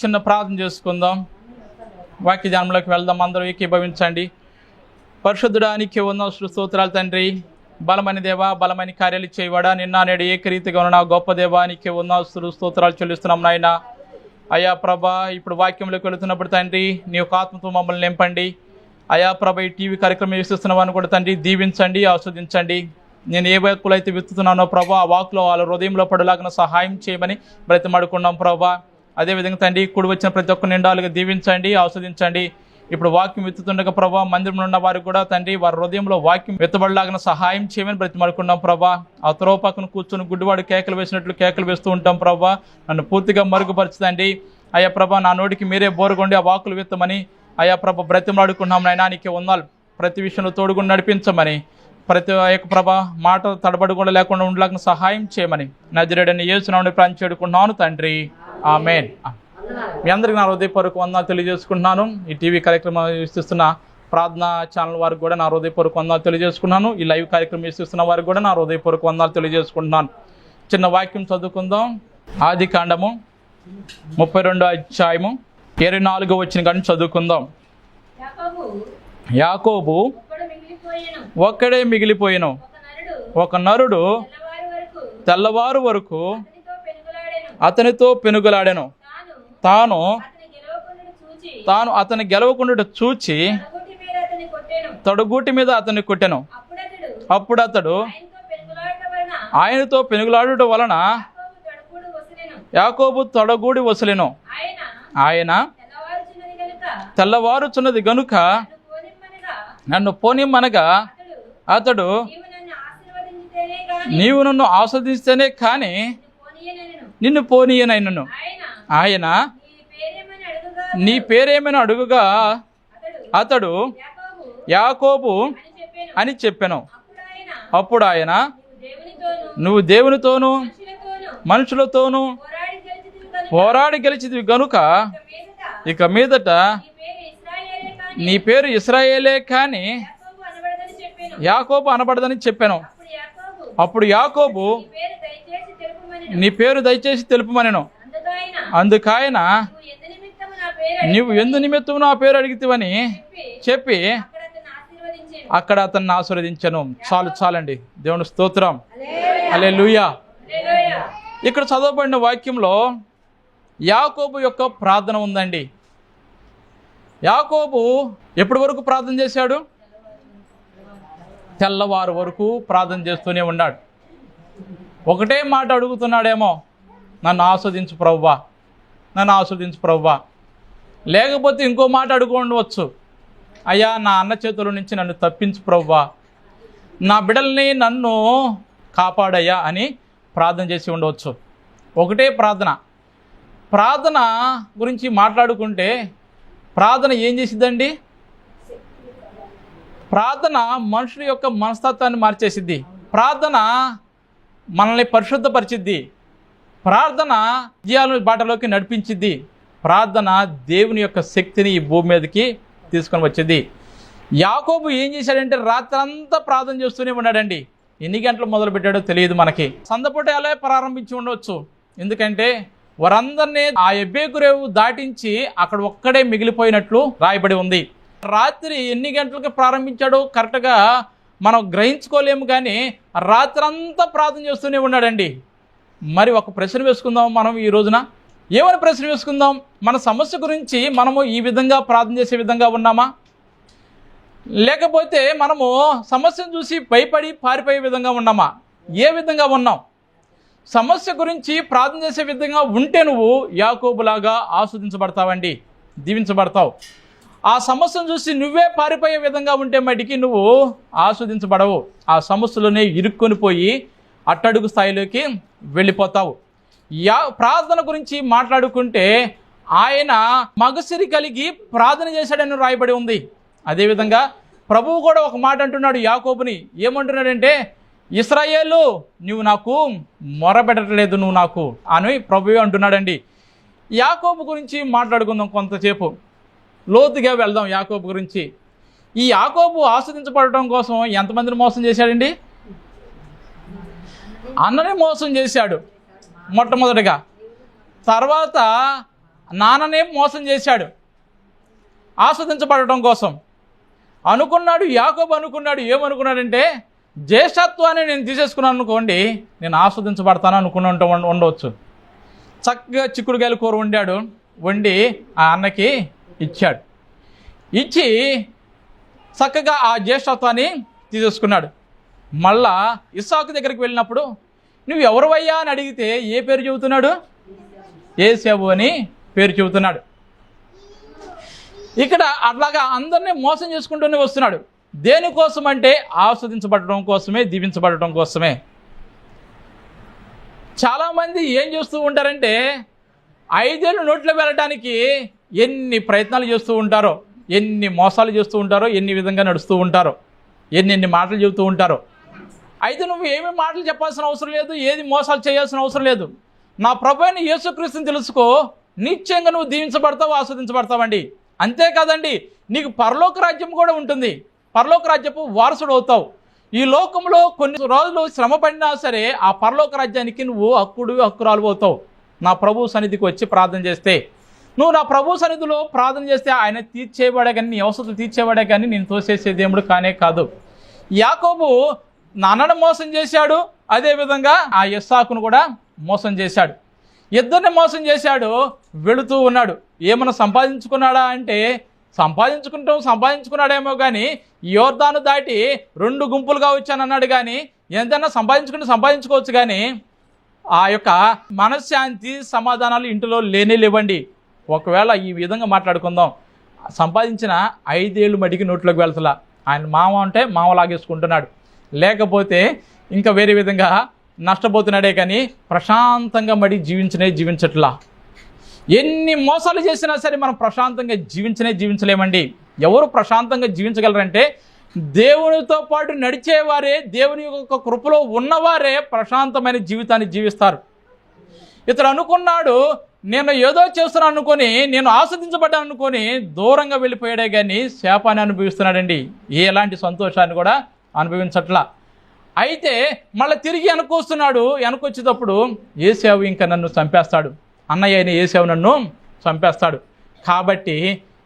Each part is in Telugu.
చిన్న ప్రార్థన చేసుకుందాం. వాక్య జన్మలోకి వెళ్దాం. అందరూ ఏకీభవించండి. పరిశుద్ధుడానికి ఉన్న స్తోత్రాలు తండ్రి. బలమని దేవా బలమైన కార్యాలు చేయవాడా నిన్న నేడు ఏకరీతిగా ఉన్న గొప్ప దేవానికి ఉన్న స్తోత్రాలు చెల్లిస్తున్నాం నాయన. అయా ప్రభ ఇప్పుడు వాక్యంలోకి వెళుతున్నప్పుడు తండ్రి నీ యొక్క ఆత్మతో మమ్మల్ని నింపండి. అయా ప్రభ ఈ టీవీ కార్యక్రమం వీక్షిస్తున్నామని కూడా తండ్రి దీవించండి ఆస్వాదించండి. నేను ఏ వాక్కులు అయితే విత్తుతున్నానో ప్రభా ఆ వాక్లో వాళ్ళ హృదయంలో పడలాగిన సహాయం చేయమని బ్రతిమాడుకున్నాం ప్రభా. అదేవిధంగా తండ్రి కూడి వచ్చిన ప్రతి ఒక్క నిండాలుగా దీవించండి ఆస్వాదించండి. ఇప్పుడు వాక్యం విత్తుతుండగా ప్రభా మందిరంలో ఉన్న వారికి కూడా తండ్రి వారి హృదయంలో వాక్యం విత్తబడలాగిన సహాయం చేయమని బ్రతిమడుకున్నాం ప్రభా. ఆ త్రోపాకును కూర్చుని కూర్చొని గుడ్డివాడు కేకలు వేసినట్లు కేకలు వేస్తూ ఉంటాం ప్రభా. నన్ను పూర్తిగా మరుగుపరచదండి అయ్యా ప్రభా నా నోటికి మీరే బోరుగొండి ఆ వాకులు విత్తమని. అయ్యా ప్రభ బ్రతిమలాడుకున్నాం నాయనా నీకే ఉన్నాలు ప్రతి విషయంలో తోడుగుండి నడిపించమని. ప్రతి యొక్క ప్రభ మాట తడబడకుండా కూడా లేకుండా ఉండలేక సహాయం చేయమని. నజరేడని యేసునామని ప్రాంచేడుకున్నాను తండ్రి. ఆమెన్. మీ అందరికీ నా హృదయపూర్వక వందనాలు తెలియజేసుకుంటున్నాను. ఈ టీవీ కార్యక్రమం వీక్షిస్తున్న ప్రార్థనా ఛానల్ వారికి కూడా నా హృదయపూర్వక వందనాలు తెలియజేసుకున్నాను ఈ లైవ్ కార్యక్రమం వీక్షిస్తున్న వారికి కూడా నా హృదయపూర్వక వందనాలు తెలియజేసుకుంటున్నాను. చిన్న వాక్యం చదువుకుందాం. ఆది కాండము ముప్పై రెండో అధ్యాయము ఇరవై నాలుగో వచ్చిన కానీ చదువుకుందాం. యాకోబు ఒక్కడు మిగిలిపోయెను. ఒక నరుడు తెల్లవారు వరకు అతనితో పెనుగులాడెను. తాను తాను అతని గెలవకుండా చూచి తొడగూటి మీద అతన్ని కొట్టెను. అప్పుడు అతడు ఆయనతో పెనుగులాడటం వలన యాకోబు తొడగూడి వసలెను. ఆయన తెల్లవారుచున్నది గనుక నన్ను పోనిమ్మనగా అతడు నీవు నన్ను ఆస్వాదిస్తేనే కాని నిన్ను పోనీయనెను నిన్ను పోనీయనైనను. ఆయన. నీ పేరేమని అడుగుగా? అతడు. యాకోబు. అని చెప్పాను. అప్పుడు ఆయన నువ్వు దేవునితోనూ మనుషులతోను పోరాడి గెలిచిది గనుక. ఇక మీదట నీ పేరు ఇస్రాయేలే కాని యాకోబు అనబడదని చెప్పాను. అప్పుడు యాకోబు. నీ పేరు దయచేసి తెలుపమనెను అందుకైన అందుకాయన. నువ్వు ఎందు నీవు నిమిత్తం నా పేరు అడిగితివని చెప్పి. అక్కడ అతన్ని ఆశీర్వదించను. చాలు చాలండి. దేవుని స్తోత్రం. అలే లూయా. ఇక్కడ చదవబడిన వాక్యంలో యాకోబు యొక్క ప్రార్థన ఉందండి. యాకోబు ఎప్పటి వరకు ప్రార్థన చేశాడు? తెల్లవారు వరకు ప్రార్థన చేస్తూనే ఉన్నాడు. ఒకటే మాట అడుగుతున్నాడేమో నన్ను ఆస్వాదించు ప్రవ్వా నన్ను ఆస్వాదించు ప్రవ్వా. లేకపోతే ఇంకో మాట అడుగుండవచ్చు అయ్యా నా అన్న చేతుల నుంచి నన్ను తప్పించు ప్రవ్వా. నా బిడ్డల్ని నన్ను కాపాడయ్యా అని ప్రార్థన చేసి ఉండవచ్చు. ఒకటే ప్రార్థన. ప్రార్థన గురించి మాట్లాడుకుంటే ప్రార్థన ఏం చేసిద్దండి? ప్రార్థన మనుషుల యొక్క మనస్తత్వాన్ని మార్చేసిద్ది. ప్రార్థన మనల్ని పరిశుద్ధపరిచిద్ది. ప్రార్థన విజయాల బాటలోకి నడిపించిద్ది. ప్రార్థన దేవుని యొక్క శక్తిని ఈ భూమి మీదకి తీసుకొని వచ్చింది. యాకోబు ఏం చేశాడంటే రాత్రంతా ప్రార్థన చేస్తూనే ఉన్నాడండి. ఎన్ని గంటలు మొదలు పెట్టాడో తెలియదు మనకి. సందపూట ఎలా ప్రారంభించి ఉండవచ్చు ఎందుకంటే వారందరినీ ఆ ఎబ్బేకురేవు దాటించి అక్కడ ఒక్కడే మిగిలిపోయినట్లు రాయబడి ఉంది. రాత్రి ఎన్ని గంటలకు ప్రారంభించాడో కరెక్ట్గా మనం గ్రహించుకోలేము కానీ రాత్రంతా ప్రార్థన చేస్తూనే ఉన్నాడండి. మరి ఒక ప్రశ్న వేసుకుందాం మనం ఈ రోజున. ఏమని ప్రశ్న వేసుకుందాం? మన సమస్య గురించి మనము ఈ విధంగా ప్రార్థన చేసే విధంగా ఉన్నామా? లేకపోతే మనము సమస్యను చూసి భయపడి పారిపోయే విధంగా ఉన్నామా? ఏ విధంగా ఉన్నాం? సమస్య గురించి ప్రార్థన చేసే విధంగా ఉంటే నువ్వు యాకోబులాగా ఆస్వాదించబడతావండి. దీవించబడతావు. ఆ సమస్యను చూసి నువ్వే పారిపోయే విధంగా ఉంటే మటుకి నువ్వు ఆస్వాదించబడవు. ఆ సమస్యలోనే ఇరుక్కొని పోయి అట్టడుగు స్థాయిలోకి వెళ్ళిపోతావు. యా ప్రార్థన గురించి మాట్లాడుకుంటే ఆయన మగసిరి కలిగి ప్రార్థన చేశాడని రాయబడి ఉంది. అదేవిధంగా ప్రభువు కూడా ఒక మాట అంటున్నాడు యాకోబుని. ఏమంటున్నాడంటే ఇస్రాయేలు నువ్వు నాకు మొరపెట్టలేదు నువ్వు నాకు అని ప్రభువే అంటున్నాడండి. యాకోబు గురించి మాట్లాడుకుందాం కొంతసేపు. లోతుగా వెళ్దాం యాకోబు గురించి. ఈ యాకోబు ఆస్వాదించబడటం కోసం ఎంతమందిని మోసం చేశాడండి? అన్నని మోసం చేశాడు మొట్టమొదటిగా. తర్వాత నాన్ననే మోసం చేశాడు ఆస్వాదించబడటం కోసం. అనుకున్నాడు యాకోబు అనుకున్నాడు ఏమనుకున్నాడంటే జ్యేష్ఠత్వాన్ని నేను తీసేసుకున్నాను అనుకోండి నేను ఆస్వాదించబడతాను అనుకుని ఉంట ఉండవచ్చు. చక్కగా చిక్కుడుకాయల కూర వండాడు వండి ఆ అన్నకి ఇచ్చాడు. ఇచ్చి చక్కగా ఆ జ్యేష్ఠత్వాన్ని తీసేసుకున్నాడు. మళ్ళా ఇస్సాకు దగ్గరికి వెళ్ళినప్పుడు నువ్వు ఎవరువయ్యా? అని అడిగితే ఏ పేరు చెబుతున్నాడు? ఏసేవు అని పేరు చెబుతున్నాడు. ఇక్కడ అట్లాగా అందరినీ మోసం చేసుకుంటూనే వస్తున్నాడు. దేనికోసం అంటే ఆస్వాదించబడటం కోసమే దీవించబడటం కోసమే. చాలామంది ఏం చేస్తూ ఉంటారంటే ఐదేళ్ళు నోట్లో వెళ్ళడానికి ఎన్ని ప్రయత్నాలు చేస్తూ ఉంటారో ఎన్ని మోసాలు చేస్తూ ఉంటారో ఎన్ని విధంగా నడుస్తూ ఉంటారో ఎన్ని ఎన్ని మాటలు చెబుతూ ఉంటారో. అయితే నువ్వు ఏమి మాటలు చెప్పాల్సిన అవసరం లేదు ఏది మోసాలు చేయాల్సిన అవసరం లేదు. నా ప్రభు అయిన యేసుక్రీస్తుని తెలుసుకో నిశ్చయంగా నువ్వు దీవించబడతావు ఆస్వాదించబడతావండి. అంతేకాదండి నీకు పరలోక రాజ్యం కూడా ఉంటుంది. పరలోక రాజ్యపు వారసుడు అవుతావు. ఈ లోకంలో కొన్ని రోజులు శ్రమ పడినా సరే ఆ పరలోక రాజ్యానికి నువ్వు హక్కుడు హక్కురాలు అవుతావు. నా ప్రభు సన్నిధికి వచ్చి ప్రార్థన చేస్తే నువ్వు నా ప్రభు సన్నిధిలో ప్రార్థన చేస్తే ఆయన తీర్చేవాడే కానీ నీ అవసరం తీర్చేవాడే కానీ నేను తోసేసే దేవుడు కానే కాదు. యాకోబు నాన్నను మోసం చేశాడు అదేవిధంగా ఆ యస్సాకును కూడా మోసం చేశాడు. ఇద్దరిని మోసం చేశాడు వెళుతూ ఉన్నాడు. ఏమైనా సంపాదించుకున్నాడా అంటే సంపాదించుకుంటాం సంపాదించుకున్నాడేమో కానీ యోర్ధాను దాటి రెండు గుంపులుగా వచ్చానన్నాడు కానీ ఎంతైనా సంపాదించుకుంటే సంపాదించుకోవచ్చు కానీ ఆ యొక్క మనశ్శాంతి సమాధానాలు ఇంటిలో లేనే లేవండి. ఒకవేళ ఈ విధంగా మాట్లాడుకుందాం. సంపాదించిన ఐదేళ్ళు మడికి నోట్లోకి వెళ్తలా. ఆయన మామ అంటే మామ లాగేసుకుంటున్నాడు లేకపోతే ఇంకా వేరే విధంగా నష్టపోతున్నాడే కానీ ప్రశాంతంగా మడి జీవించనే జీవించట్లా. ఎన్ని మోసాలు చేసినా సరే మనం ప్రశాంతంగా జీవించనే జీవించలేమండి. ఎవరు ప్రశాంతంగా జీవించగలరంటే దేవునితో పాటు నడిచేవారే దేవుని యొక్క కృపలో ఉన్నవారే ప్రశాంతమైన జీవితాన్ని జీవిస్తారు. ఇతడు అనుకున్నాడు నేను ఏదో చేస్తున్నాను అనుకొని నేను ఆస్వాదించబడ్డాను అనుకొని దూరంగా వెళ్ళిపోయాడే కానీ శాపాన్ని అనుభవిస్తున్నాడండి. ఎలాంటి సంతోషాన్ని కూడా అనుభవించట్లా. అయితే మళ్ళీ తిరిగి వెనకొస్తున్నాడు వెనకొచ్చేటప్పుడు ఏసావు ఇంకా నన్ను చంపేస్తాడు. అన్నయ్య అయిన ఏసావు నన్ను చంపేస్తాడు. కాబట్టి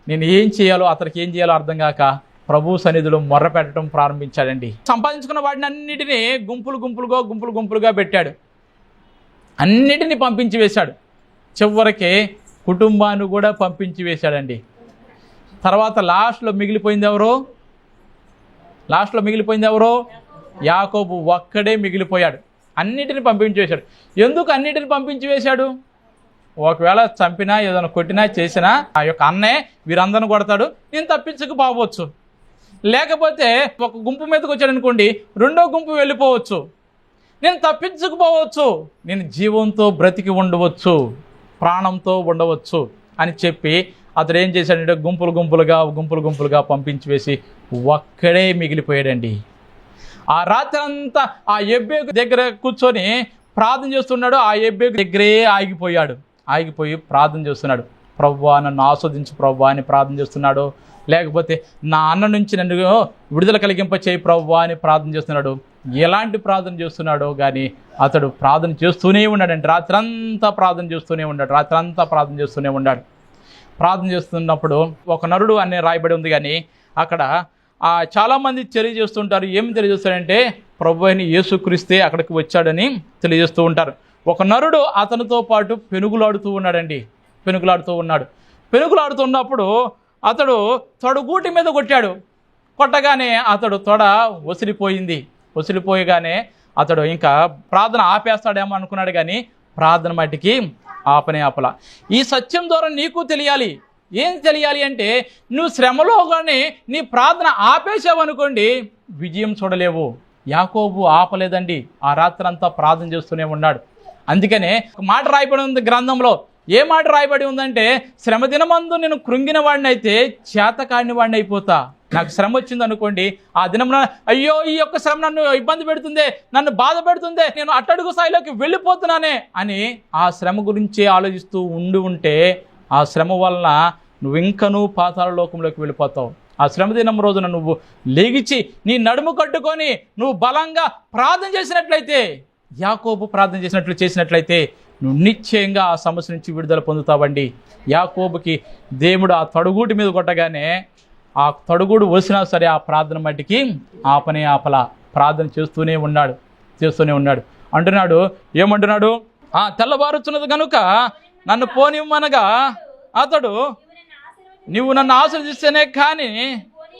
నేను ఏం చేయాలో అతనికి ఏం చేయాలో అర్థం కాక ప్రభు సన్నిధిలో మొర్ర పెట్టడం ప్రారంభించాడండి. సంపాదించుకున్న వాడిని అన్నిటినీ గుంపులు గుంపులుగా గుంపులు గుంపులుగా పెట్టాడు. అన్నిటినీ పంపించి వేశాడు. చివరికి కుటుంబాన్ని కూడా పంపించి వేశాడండి. తర్వాత లాస్ట్లో మిగిలిపోయింది ఎవరు? లాస్ట్లో మిగిలిపోయింది ఎవరు? యాకోబు ఒక్కడే మిగిలిపోయాడు. అన్నిటిని పంపించి వేశాడు. ఎందుకు అన్నిటిని పంపించి వేశాడు? ఒకవేళ చంపినా ఏదైనా కొట్టినా చేసినా ఆ యొక్క అన్నే వీరందరిని కొడతాడు. నేను తప్పించకపోవచ్చు లేకపోతే ఒక గుంపు మీదకి వచ్చాడు అనుకోండి రెండో గుంపు వెళ్ళిపోవచ్చు. నేను తప్పించకపోవచ్చు నేను జీవంతో బ్రతికి ఉండవచ్చు. ప్రాణంతో ఉండవచ్చు అని చెప్పి అతడు ఏం చేశాడంటే గుంపులు గుంపులుగా గుంపులు గుంపులుగా పంపించి వేసి ఒక్కడే మిగిలిపోయాడండి. ఆ రాత్రి అంతా ఆ ఎబ్బేకు దగ్గర కూర్చొని ప్రార్థన చేస్తున్నాడు. ఆ ఎబ్బేకు దగ్గరే ఆగిపోయాడు. ఆగిపోయి ప్రార్థన చేస్తున్నాడు. ప్రవ్వా నన్ను ఆస్వాదించు ప్రవ్వా అని ప్రార్థన చేస్తున్నాడు. లేకపోతే నా అన్న నుంచి నన్ను విడుదల కలిగింప చేయి ప్రవ్వా అని ప్రార్థన చేస్తున్నాడు. ఎలాంటి ప్రార్థన చేస్తున్నాడో కానీ అతడు ప్రార్థన చేస్తూనే ఉన్నాడండి. రాత్రంతా ప్రార్థన చేస్తూనే ఉన్నాడు. రాత్రంతా ప్రార్థన చేస్తూనే ఉన్నాడు. ప్రార్థన చేస్తున్నప్పుడు ఒక నరుడు అనే రాయబడి ఉంది కానీ అక్కడ చాలామంది తెలియజేస్తుంటారు. ఏమి తెలియజేస్తారంటే ప్రభు అయిన యేసుక్రీస్తే అక్కడికి వచ్చాడని తెలియజేస్తూ ఉంటారు. ఒక నరుడు అతనితో పాటు పెనుగులాడుతూ ఉన్నాడండి. పెనుకులాడుతూ ఉన్నాడు. పెనుకులాడుతున్నప్పుడు అతడు తొడగూటి మీద కొట్టాడు. కొట్టగానే అతడు తొడ వసిలిపోయింది వసిలిపోయగానే అతడు ఇంకా ప్రార్థన ఆపేస్తాడేమో అనుకున్నాడు కానీ ప్రార్థన మట్టికి ఆపనే ఆపల. ఈ సత్యం ద్వారా నీకు తెలియాలి. ఏం తెలియాలి అంటే నువ్వు శ్రమలో కానీ నీ ప్రార్థన ఆపేసావు అనుకోండి విజయం చూడలేవు. యాకోబు ఆపలేదండి. ఆ రాత్రంతా ప్రార్థన చేస్తూనే ఉన్నాడు. అందుకనే ఒక మాట రాయబడి ఉంది గ్రంథంలో. ఏ మాట రాయబడి ఉందంటే శ్రమ దినమందు నేను కృంగిన వాడిని అయితే చేతకాడిన వాడిని అయిపోతా నాకు శ్రమ వచ్చింది అనుకోండి ఆ దినం అయ్యో ఈ యొక్క శ్రమ నన్ను ఇబ్బంది పెడుతుందే నన్ను బాధ పెడుతుంది నేను అట్టడుగు స్థాయిలోకి వెళ్ళిపోతున్నానే అని ఆ శ్రమ గురించి ఆలోచిస్తూ ఉండి ఉంటే ఆ శ్రమ వలన నువ్వు ఇంకనూ పాతాల లోకంలోకి వెళ్ళిపోతావు. ఆ శ్రమ దినం రోజున నువ్వు లేగిచి నీ నడుము కట్టుకొని నువ్వు బలంగా ప్రార్థన చేసినట్లయితే యాకోబు ప్రార్థన చేసినట్లు చేసినట్లయితే నువ్వు నిశ్చయంగా ఆ సమస్య నుంచి విడుదల పొందుతావండి. యాకోబుకి దేవుడు ఆ తడుగూటి మీద కొట్టగానే ఆ తడుగుడు వసినా సరే ఆ ప్రార్థన మట్టికి ఆపనే ఆపల. ప్రార్థన చేస్తూనే ఉన్నాడు చేస్తూనే ఉన్నాడు. అంటున్నాడు ఏమంటున్నాడు? ఆ తెల్లవారుచున్నది కనుక నన్ను పోనివ్వనగా అతడు నువ్వు నన్ను ఆశ్రదిస్తేనే కానీ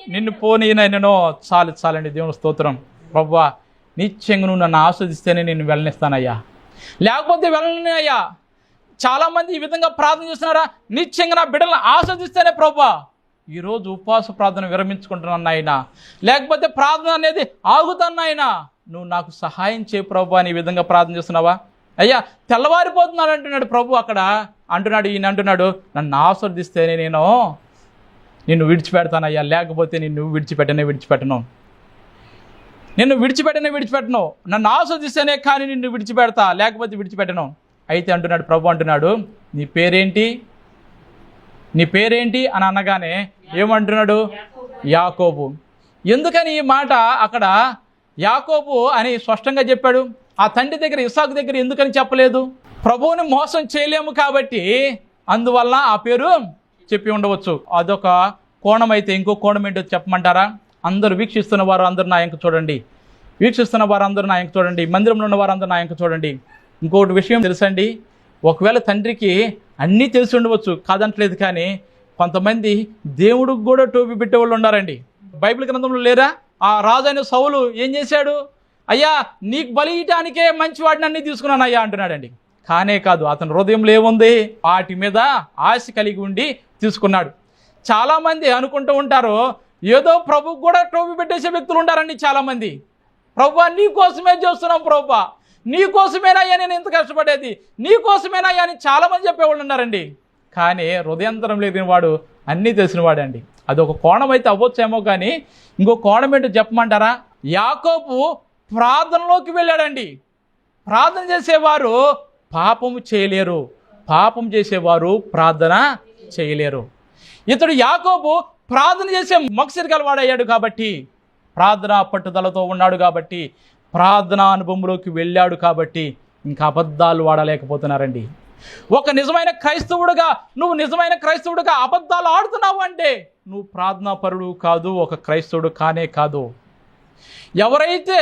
నిన్ను పోనీనైనను. చాలు చాలండి దేవుని స్తోత్రం. ప్రవ్వా నిత్యంగా నువ్వు నన్ను ఆస్వాదిస్తేనే నేను వెళ్ళనిస్తానయ్యా. లేకపోతే వెళ్ళని అయ్యా. చాలామంది ఈ విధంగా ప్రార్థన చేస్తున్నారా? నిత్యంగా నా బిడ్డలను ఆస్వాదిస్తేనే ప్రభా. ఈరోజు ఉపవాస ప్రార్థన విరమించుకుంటున్నాను నాయన. లేకపోతే ప్రార్థన అనేది ఆగుతాను నాయన. నువ్వు నాకు సహాయం చేయ ప్రభు అని ఈ విధంగా ప్రార్థన చేస్తున్నావా? అయ్యా తెల్లవారిపోతున్నాడు అంటున్నాడు ప్రభు అక్కడ. అంటున్నాడు ఈయన అంటున్నాడు నన్ను ఆస్వాదిస్తేనే నేను నిన్ను విడిచిపెడతానయ్యా. లేకపోతే నిన్ను విడిచిపెట్టనే విడిచిపెట్టను. నిన్ను విడిచిపెట్టనే విడిచిపెట్టను. నన్ను ఆస్వాదిస్తేనే కానీ నిన్ను విడిచిపెడతా లేకపోతే విడిచిపెట్టను. అయితే అంటున్నాడు ప్రభు అంటున్నాడు నీ పేరేంటి? నీ పేరేంటి? అని అనగానే ఏమంటున్నాడు? యాకోబు. ఎందుకని ఈ మాట? అక్కడ యాకోబు అని స్పష్టంగా చెప్పాడు. ఆ తండ్రి దగ్గర ఇసాకు దగ్గర ఎందుకని చెప్పలేదు? ప్రభువుని మోసం చేయలేము కాబట్టి అందువల్ల ఆ పేరు చెప్పి ఉండవచ్చు. అదొక కోణం అయితే ఇంకో కోణం ఏంటో చెప్పమంటారా? అందరూ వీక్షిస్తున్న వారు అందరూ నా ఎంక చూడండి. వీక్షిస్తున్న వారు అందరూ నా ఎంక చూడండి. మందిరంలో ఉన్న వారందరూ నా ఎంక చూడండి. ఇంకొకటి విషయం తెలుసండి. ఒకవేళ తండ్రికి అన్నీ తెలిసి ఉండవచ్చు కాదంటలేదు కానీ కొంతమంది దేవుడికి కూడా టోపీ పెట్టేవాళ్ళు ఉన్నారండి. బైబిల్ గ్రంథంలో లేరా? ఆ రాజైన సౌలు ఏం చేశాడు? అయ్యా నీకు బలి ఇయటానికే మంచి అన్నీ తీసుకున్నాను అయ్యా అంటున్నాడండి. కానే కాదు అతని హృదయంలో ఏముంది? వాటి మీద ఆశ కలిగి ఉండి తీసుకున్నాడు. చాలామంది అనుకుంటూ ఉంటారు ఏదో ప్రభుకు కూడా టోపీ పెట్టేసే వ్యక్తులు ఉండారండి చాలామంది. ప్రభా నీ కోసమే చేస్తున్నాం ప్రభా. నీ కోసమేనయ్యా నేను ఇంత కష్టపడేది? నీ కోసమేనయ్యా అని చాలామంది చెప్పేవాళ్ళు ఉన్నారండి. కానీ హృదయంతరం లేని వాడు అన్నీ తెలిసినవాడండి అదొక కోణం అయితే అవ్వచ్చేమో కానీ ఇంకో కోణం ఏంటో చెప్పమంటారా? యాకోపు ప్రార్థనలోకి వెళ్ళాడండి. ప్రార్థన చేసేవారు పాపము చేయలేరు. పాపం చేసేవారు ప్రార్థన చేయలేరు. ఇతడు యాకోబు ప్రార్థన చేసే మక్సిరి గలవాడయ్యాడు కాబట్టి ప్రార్థన పట్టుదలతో ఉన్నాడు కాబట్టి ప్రార్థన అనుభవంలోకి వెళ్ళాడు కాబట్టి ఇంకా అబద్ధాలు వాడలేకపోతున్నారండి. ఒక నిజమైన క్రైస్తవుడుగా నువ్వు నిజమైన క్రైస్తవుడుగా అబద్ధాలు ఆడుతున్నావు అంటే నువ్వు ప్రార్థనా పరుడు కాదు ఒక క్రైస్తవుడు కానే కాదు. ఎవరైతే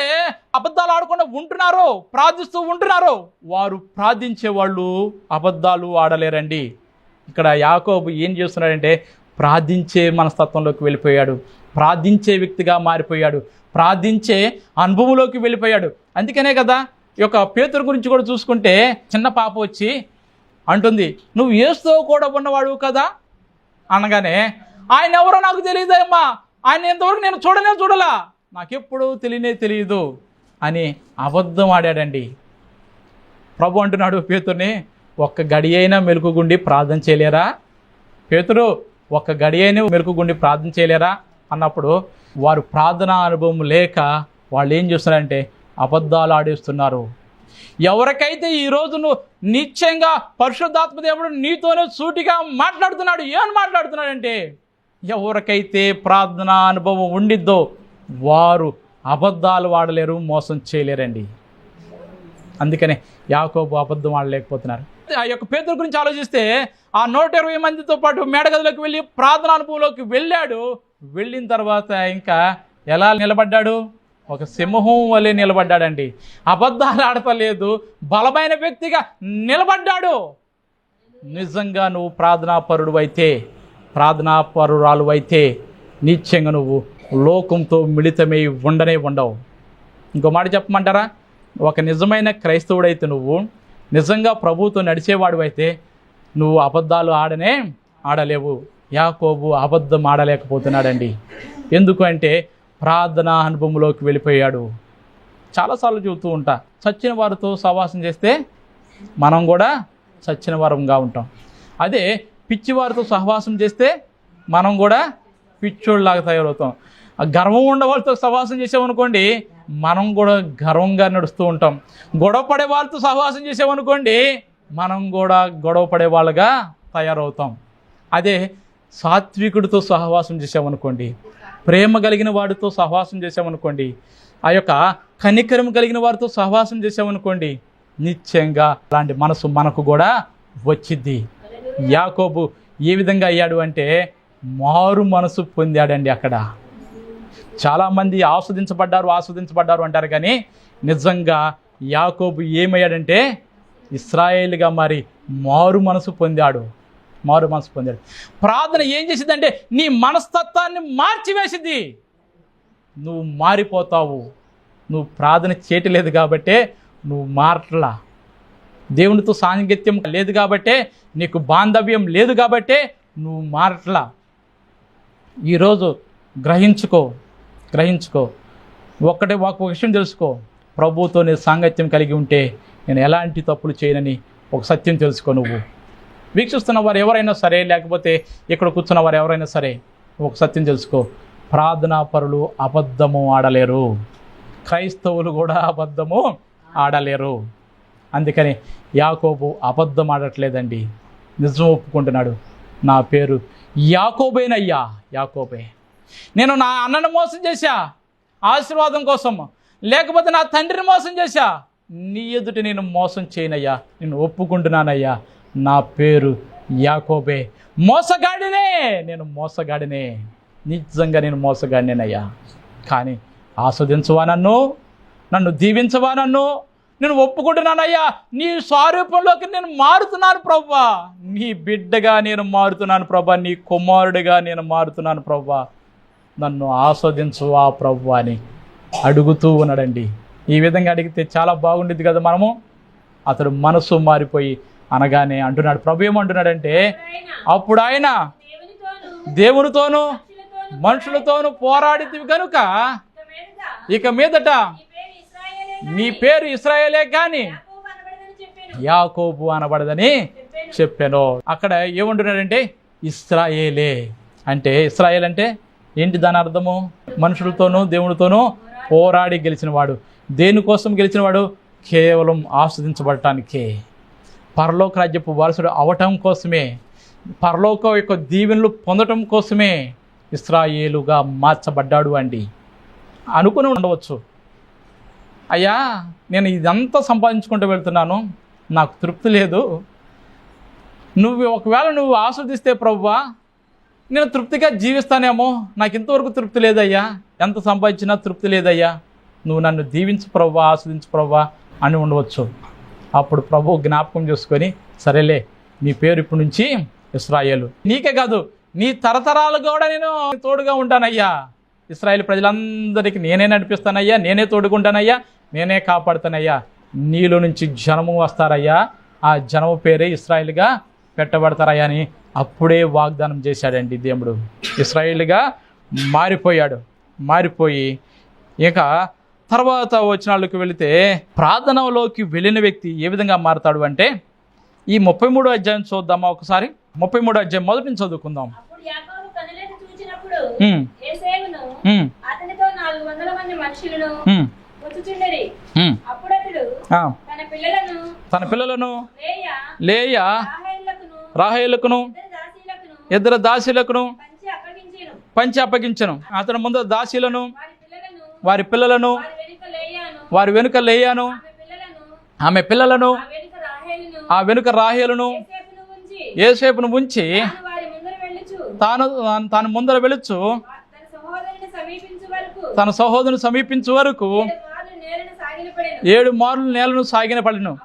అబద్ధాలు ఆడకుండా ఉంటున్నారో ప్రార్థిస్తూ ఉంటున్నారో వారు ప్రార్థించే వాళ్ళు అబద్ధాలు ఆడలేరండి. ఇక్కడ యాకోబు ఏం చేస్తున్నాడంటే ప్రార్థించే మనస్తత్వంలోకి వెళ్ళిపోయాడు. ప్రార్థించే వ్యక్తిగా మారిపోయాడు. ప్రార్థించే అనుభవంలోకి వెళ్ళిపోయాడు. అందుకనే కదా ఈ యొక్క పేతురు గురించి కూడా చూసుకుంటే చిన్న పాప వచ్చి అంటుంది నువ్వు ఏస్తో కూడా ఉన్నవాడు కదా? అనగానే ఆయన ఎవరో నాకు తెలియదు అమ్మా. ఆయన ఇంతవరకు నేను చూడనే చూడలా. నాకెప్పుడు తెలియనే తెలియదు. అని అబద్ధం ఆడాడండి. ప్రభు అంటున్నాడు పేతుర్ని ఒక్క గడి అయినా మెలుకుగుండి ప్రార్థన చేయలేరా? పేతురు ఒక్క గడి మెరుకుగుండి మెలుకుగుండి ప్రార్థన చేయలేరా? అన్నప్పుడు వారు ప్రార్థనా అనుభవం లేక వాళ్ళు ఏం చేస్తున్నారంటే అబద్ధాలు ఆడేస్తున్నారు. ఎవరికైతే ఈ నువ్వు నిత్యంగా పరిశుద్ధాత్మ దేవుడు నీతోనే సూటిగా మాట్లాడుతున్నాడు ఏమని మాట్లాడుతున్నాడంటే ఎవరికైతే ప్రార్థన అనుభవం ఉండిద్దో వారు అబద్ధాలు వాడలేరు మోసం చేయలేరండి. అందుకనే యాకోబు అబద్ధం ఆడలేకపోతున్నారు. ఆ యొక్క పేదల గురించి ఆలోచిస్తే ఆ నూట ఇరవై మందితో పాటు మేడగదిలోకి వెళ్ళి ప్రార్థన అనుభవంలోకి వెళ్ళాడు. వెళ్ళిన తర్వాత ఇంకా ఎలా నిలబడ్డాడు? ఒక సింహం వలె నిలబడ్డాడండి. అబద్ధాలు ఆడతలేదు. బలమైన వ్యక్తిగా నిలబడ్డాడు. నిజంగా నువ్వు ప్రార్థనాపరుడు అయితే ప్రార్థనాపరురాలు అయితే నిత్యంగా నువ్వు లోకంతో మిళితమై ఉండనే ఉండవు. ఇంకో మాట చెప్పమంటారా? ఒక నిజమైన క్రైస్తవుడైతే నువ్వు నిజంగా ప్రభువుతో నడిచేవాడు అయితే నువ్వు అబద్ధాలు ఆడనే ఆడలేవు. యాకోబు అబద్ధం ఆడలేకపోతున్నాడండి. ఎందుకు అంటే ప్రార్థనా అనుభవంలోకి వెళ్ళిపోయాడు. చాలాసార్లు చెబుతూ ఉంటా చచ్చిన వారితో సహవాసం చేస్తే మనం కూడా చచ్చిన వారంగా ఉంటాం. అదే పిచ్చివారితో సహవాసం చేస్తే మనం కూడా పిచ్చోళ్ళలాగా తయారవుతాం. ఆ గర్వం ఉన్న వాళ్ళతో సహవాసం చేసామనుకోండి మనం కూడా గర్వంగా నడుస్తూ ఉంటాం. గొడవ పడే వాళ్ళతో సహవాసం చేసామనుకోండి మనం కూడా గొడవ పడే వాళ్ళగా తయారవుతాం. అదే సాత్వికుడితో సహవాసం చేసామనుకోండి ప్రేమ కలిగిన వాడితో సహవాసం చేసామనుకోండి ఆ యొక్క కనికరం కలిగిన వారితో సహవాసం చేసామనుకోండి నిశ్చయంగా అలాంటి మనసు మనకు కూడా వచ్చిద్ది. యాకోబు ఏ విధంగా అయ్యాడు అంటే మారు మనసు పొందాడండి అక్కడ. చాలామంది ఆస్వాదించబడ్డారు ఆస్వాదించబడ్డారు అంటారు కానీ నిజంగా యాకోబు ఏమయ్యాడంటే ఇస్రాయేల్గా మరి మారు మనసు పొందాడు. మారు మనసు పొందాడు. ప్రార్థన ఏం చేసిందంటే నీ మనస్తత్వాన్ని మార్చివేసింది. నువ్వు మారిపోతావు. నువ్వు ప్రార్థన చేయటలేదు కాబట్టే నువ్వు మారట్లా. దేవునితో సాంగత్యం లేదు కాబట్టే నీకు బాంధవ్యం లేదు కాబట్టే నువ్వు మారట్లా. ఈరోజు గ్రహించుకో. గ్రహించుకో. ఒక్కటే ఒక విషయం తెలుసుకో. ప్రభువుతో నేను సాంగత్యం కలిగి ఉంటే నేను ఎలాంటి తప్పులు చేయనని ఒక సత్యం తెలుసుకో నువ్వు. వీక్షిస్తున్న వారు ఎవరైనా సరే లేకపోతే ఇక్కడ కూర్చున్న వారు ఎవరైనా సరే ఒక సత్యం తెలుసుకో. ప్రార్థనా పరులు అబద్ధము ఆడలేరు. క్రైస్తవులు కూడా అబద్ధము ఆడలేరు. అందుకని యాకోబు అబద్ధం ఆడట్లేదండి. నిజం ఒప్పుకుంటున్నాడు. నా పేరు యాకోబేనయ్యా. యాకోబే. నేను నా అన్నను మోసం చేశా. ఆశీర్వాదం కోసం. లేకపోతే నా తండ్రిని మోసం చేశా. నీ ఎదుట నేను మోసం చేయనయ్యా. నేను ఒప్పుకుంటున్నానయ్యా. నా పేరు యాకోబే. మోసగాడినే! నేను మోసగాడినే. నిజంగా నేను మోసగాడినేనయ్యా. కానీ ఆస్వాదించవా నన్ను? నన్ను దీవించవా నన్ను? నేను ఒప్పుకుంటున్నానయ్యా. నీ స్వరూపంలోకి నేను మారుతున్నాను ప్రభా నీ బిడ్డగా నేను మారుతున్నాను ప్రభా నీ కుమారుడిగా నేను మారుతున్నాను ప్రభా నన్ను ఆస్వాదించువా ప్రభు అని అడుగుతూ ఉన్నాడండి. ఈ విధంగా అడిగితే చాలా బాగుండేది కదా మనము? అతడు మనసు మారిపోయి అనగానే అంటున్నాడు ప్రభు ఏమంటున్నాడంటే అప్పుడు ఆయన దేవునితోనూ మనుషులతోనూ పోరాడితివి కనుక ఇక మీదట నీ పేరు ఇస్రాయేలే కానీ యాకోబు అనబడదని చెప్పాను అనబడదని చెప్పాను చెప్పాను. అక్కడ ఏమంటున్నాడంటే ఇస్రాయేలే. అంటే ఇస్రాయేల్ అంటే ఏంటి దాని అర్థము? మనుషులతోనూ దేవునితోనూ పోరాడి గెలిచినవాడు. దేనికోసం గెలిచినవాడు? కేవలం ఆస్వాదించబడటానికే. పరలోక రాజ్యపు వారసుడు అవటం కోసమే పరలోక యొక్క దీవెనలు పొందటం కోసమే ఇస్రాయేలుగా మార్చబడ్డాడు అండి. అనుకుని ఉండవచ్చు. అయ్యా నేను ఇదంతా సంపాదించుకుంటూ వెళ్తున్నాను. నాకు తృప్తి లేదు. నువ్వు ఒకవేళ నువ్వు ఆస్వాదిస్తే ప్రభువా నేను తృప్తిగా జీవిస్తానేమో? నాకు ఇంతవరకు తృప్తి లేదయ్యా. ఎంత సంపాదించినా తృప్తి లేదయ్యా. నువ్వు నన్ను దీవించు ప్రవ్వా ఆస్వాదించు ప్రవ్వా అని ఉండవచ్చు. అప్పుడు ప్రభు జ్ఞాపకం చేసుకొని సరేలే నీ పేరు ఇప్పటి నుంచి ఇస్రాయేలు. నీకే కాదు నీ తరతరాలు కూడా నేను తోడుగా ఉంటానయ్యా. ఇస్రాయేల్ ప్రజలందరికీ నేనే నడిపిస్తానయ్యా నేనే తోడుకుంటానయ్యా నేనే కాపాడుతానయ్యా. నీలో నుంచి జనము వస్తారయ్యా. ఆ జనము పేరే ఇస్రాయేల్గా పెట్టబడతారయ్యా అని అప్పుడే వాగ్దానం చేశాడండి దేవుడు. ఇస్రాయేల్గా మారిపోయాడు. మారిపోయి ఇక తర్వాత వచ్చినాళ్ళకి వెళితే ప్రార్థనలోకి వెళ్ళిన వ్యక్తి ఏ విధంగా మారతాడు అంటే ఈ ముప్పై మూడో అధ్యాయం చూద్దామా ఒకసారి? ముప్పై మూడో అధ్యాయం మొదటి నుంచి చదువుకుందాం. తన పిల్లలను లేయ రాహేలుకును ఇద్దరు దాసీలకును. పంచి అప్పగించెను. అతని ముందు దాసీలను వారి పిల్లలను. వారి వెనుక లేయాను. ఆమె పిల్లలను. ఆ వెనుక రాహేలును. ఏసేపును ఉంచి. తాను తాను ముందర వెళుచు తన సహోదరుని సమీపించు వరకు. ఏడు మార్లు నేలను సాగిన పడిను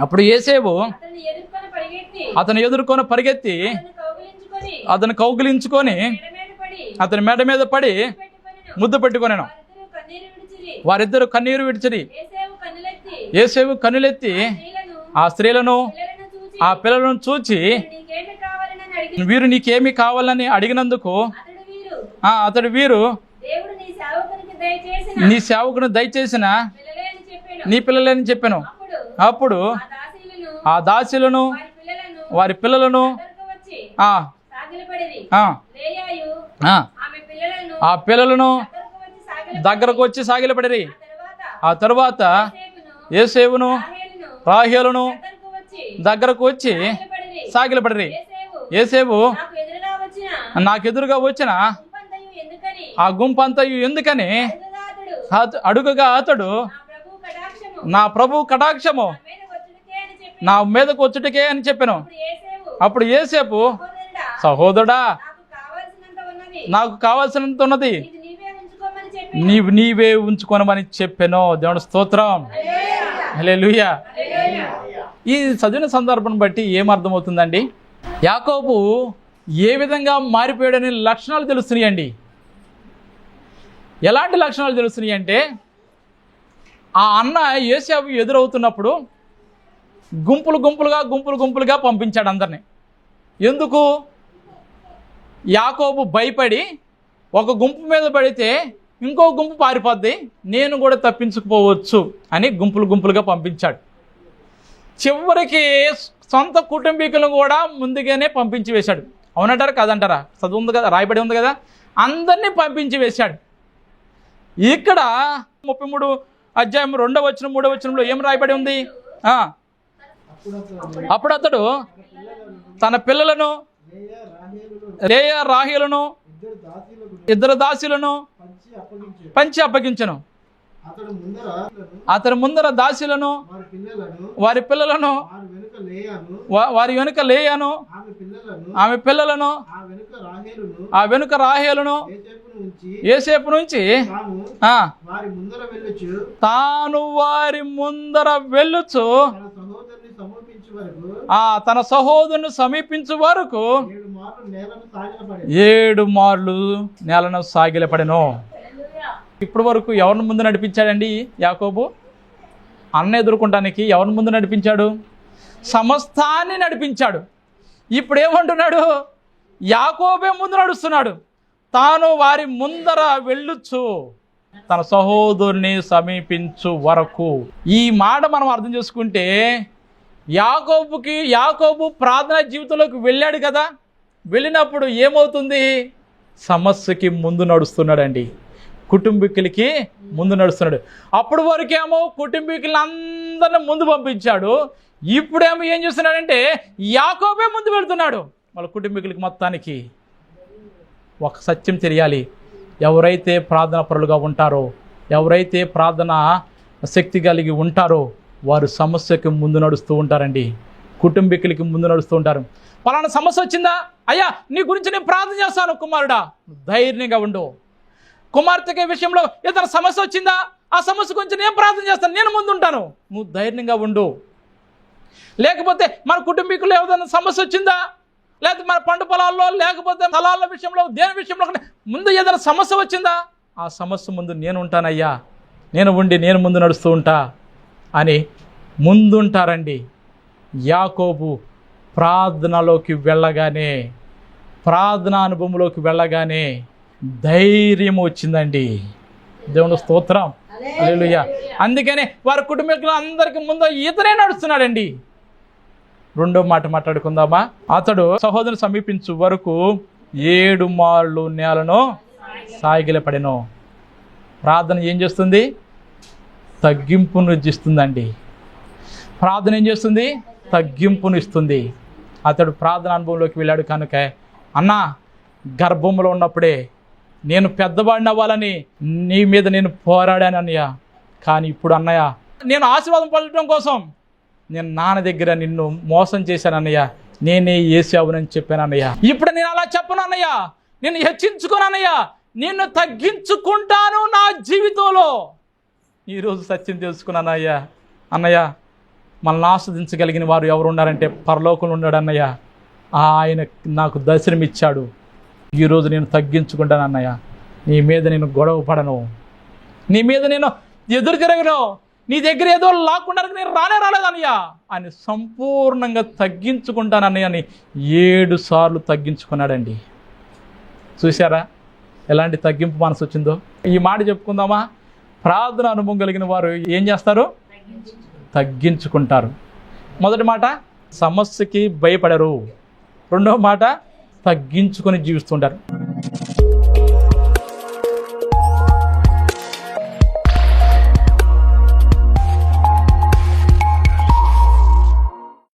అప్పుడు ఏసేవు అతను ఎదుర్కొని పరిగెత్తి. అతను కౌగిలించుకొని. అతని మెడ మీద పడి. ముద్దు పెట్టుకొనెను. వారిద్దరూ కన్నీరు విడిచిరి. ఏసేవు కన్నులెత్తి. ఆ స్త్రీలను ఆ పిల్లలను చూచి. వీరు నీకేమి కావాలని అడిగినందుకు అతడు వీరు. నీ సేవకును దయచేసిన నీ పిల్లలేని చెప్పాను. అప్పుడు ఆ దాసులను వారి పిల్లలను ఆ పిల్లలను దగ్గరకు వచ్చి సాగిలపడిరి. ఆ తరువాత ఏసేవును రాహేలును దగ్గరకు వచ్చి సాగిలపడిరి. ఏసేవు నాకెదురుగా వచ్చిన ఆ గుంపంతయు ఎందుకని? అడుగుగా అతడు నా ప్రభు కటాక్షము. నా మీదకు వచ్చుటకే అని చెప్పాను. అప్పుడు ఏసేపు సహోదరుడా నాకు కావాల్సినంత ఉన్నది. నీవే నీవు నీవే ఉంచుకోనమని చెప్పాను. దేవుని స్తోత్రం. హల్లెలూయా. ఈ చదివిన సందర్భం బట్టి ఏం అర్థమవుతుందండి? యాకోబు ఏ విధంగా మారిపోయాడనే లక్షణాలు తెలుస్తున్నాయండి. ఎలాంటి లక్షణాలు తెలుస్తున్నాయి అంటే ఆ అన్న ఏసావు ఎదురవుతున్నప్పుడు గుంపులు గుంపులుగా గుంపులు గుంపులుగా పంపించాడు అందరినీ. ఎందుకు? యాకోబు భయపడి ఒక గుంపు మీద పడితే ఇంకో గుంపు పారిపోద్ది నేను కూడా తప్పించుకుపోవచ్చు అని గుంపులు గుంపులుగా పంపించాడు. చివరికి సొంత కుటుంబీకులను కూడా ముందుగానే పంపించి వేశాడు. అవునంటారా? కాదంటారా? చదువు ఉంది కదా రాయబడి ఉంది కదా? అందరినీ పంపించి వేశాడు. ఇక్కడ ముప్పై మూడు అధ్యాయం రెండవ వచ్చిన మూడవ వచనంలో ఏం రాయబడి ఉంది? అప్పుడు అతడు తన పిల్లలను లేయ రాహేలను ఇద్దరు దాసులను పంచి అప్పగించను. అతడు ముందర అతని ముందర దాసులను వారి పిల్లలను వారి వారి వెనుక లేయాను లేయను ఆమె పిల్లలను ఆమె పిల్లలను ఆ వెనుక రాహేలును ఏసేపు నుంచి? తాను వారి ముందర వెళ్ళుచు ఆ తన సహోదరుని సమీపించు వరకు ఏడు మార్లు నేలను సాగిలపడి ఏడు మార్లు నేలను సాగిలపడెను. ఇప్పటి వరకు ఎవరిని ముందు నడిపించాడండి యాకోబు? అన్న ఎదుర్కొంటానికి ఎవరిని ముందు నడిపించాడు? సమస్తాన్ని నడిపించాడు. ఇప్పుడు ఏమంటున్నాడు యాకోబే ముందు నడుస్తున్నాడు. తాను వారి ముందర వెళ్ళుచు. తన సహోదరుని సమీపించు వరకు. ఈ మాట మనం అర్థం చేసుకుంటే యాకోబుకి యాకోబు ప్రార్థనా జీవితంలోకి వెళ్ళాడు కదా. వెళ్ళినప్పుడు ఏమవుతుంది? సమస్యకి ముందు నడుస్తున్నాడండి. కుటుంబీకులకి ముందు నడుస్తున్నాడు. అప్పుడు వరకేమో కుటుంబీకులను అందరిని ముందు పంపించాడు. ఇప్పుడేమో ఏం చేస్తున్నాడంటే యాకోబే ముందు వెళ్తున్నాడు. వాళ్ళ కుటుంబీకులకి మొత్తానికి. ఒక సత్యం తెలియాలి. ఎవరైతే ప్రార్థన పరులుగా ఉంటారో ఎవరైతే ప్రార్థన శక్తి కలిగి ఉంటారో వారు సమస్యకి ముందు నడుస్తూ ఉంటారండి. కుటుంబీకులకి ముందు నడుస్తూ ఉంటారు. పలానా సమస్య వచ్చిందా? అయ్యా నీ గురించి నేను ప్రార్థన చేస్తాను కుమారుడా. ధైర్యంగా ఉండు. కుమార్తెకి విషయంలో ఏదైనా సమస్య వచ్చిందా? ఆ సమస్య గురించి నేను ప్రార్థన చేస్తాను నేను ముందుంటాను నువ్వు ధైర్యంగా ఉండు. లేకపోతే మన కుటుంబీకులు ఏదైనా సమస్య వచ్చిందా? లేకపోతే మన పంట పొలాల్లో లేకపోతే స్థలాల విషయంలో దేని విషయంలో ముందు ఏదైనా సమస్య వచ్చిందా? ఆ సమస్య ముందు నేను ఉంటానయ్యా. నేను ఉండి నేను ముందు నడుస్తూ ఉంటా అని ముందుంటారండి. యాకోబు ప్రార్థనలోకి వెళ్ళగానే ప్రార్థనా అనుభవంలోకి వెళ్ళగానే ధైర్యం వచ్చిందండి. దేవుని స్తోత్రం. అందుకనే వారి కుటుంబీకులు అందరికి ముందు ఇతనే నడుస్తున్నాడండి. రెండో మాట మాట్లాడుకుందామా? అతడు సహోదరుని సమీపించు వరకు ఏడు మార్లు నేలను సాగిలపడెను. ప్రార్థన ఏం చేస్తుంది? తగ్గింపును ఇస్తుందండి ప్రార్థన ఏం చేస్తుంది? తగ్గింపును ఇస్తుంది. అతడు ప్రార్థన అనుభవంలోకి వెళ్ళాడు కనుక అన్న గర్భంలో ఉన్నప్పుడే నేను పెద్దవాడిని అవ్వాలని నీ మీద నేను పోరాడాను అన్నయ్య కానీ ఇప్పుడు అన్నయ్య నేను ఆశీర్వాదం పొందడం కోసం నేను నాన్న దగ్గర నిన్ను మోసం చేశాను అన్నయ్య. నేనే ఏసావునని చెప్పాను అన్నయ్య. ఇప్పుడు నేను అలా చెప్పను అన్నయ్య. నేను హెచ్చించుకోను అన్నయ్య. నిన్ను తగ్గించుకుంటాను నా జీవితంలో. ఈరోజు సత్యం తెలుసుకున్నాను అయ్యా అన్నయ్య మనల్ని ఆస్వాదించగలిగిన వారు ఎవరు ఉన్నారంటే పరలోకంలో ఉన్నాడు అన్నయ్య. ఆయన నాకు దర్శనమిచ్చాడు ఈరోజు నేను తగ్గించుకుంటాను అన్నయ్య. నీ మీద నేను గొడవ పడను నీ మీద నేను ఎదురు తిరగను నీ దగ్గర ఏదో లాక్కుండా నేను రానే రాలేదన్నయ్య అని సంపూర్ణంగా తగ్గించుకుంటాను అన్నయ్య అని ఏడు సార్లు తగ్గించుకున్నాడండి. చూసారా ఎలాంటి తగ్గింపు మనసు వచ్చిందో? ఈ మాట చెప్పుకుందామా? ప్రార్థన అనుభవం కలిగిన వారు ఏం చేస్తారు? తగ్గించుకుంటారు. మొదటి మాట సమస్యకి భయపడరు. రెండవ మాట తగ్గించుకొని జీవిస్తుంటారు.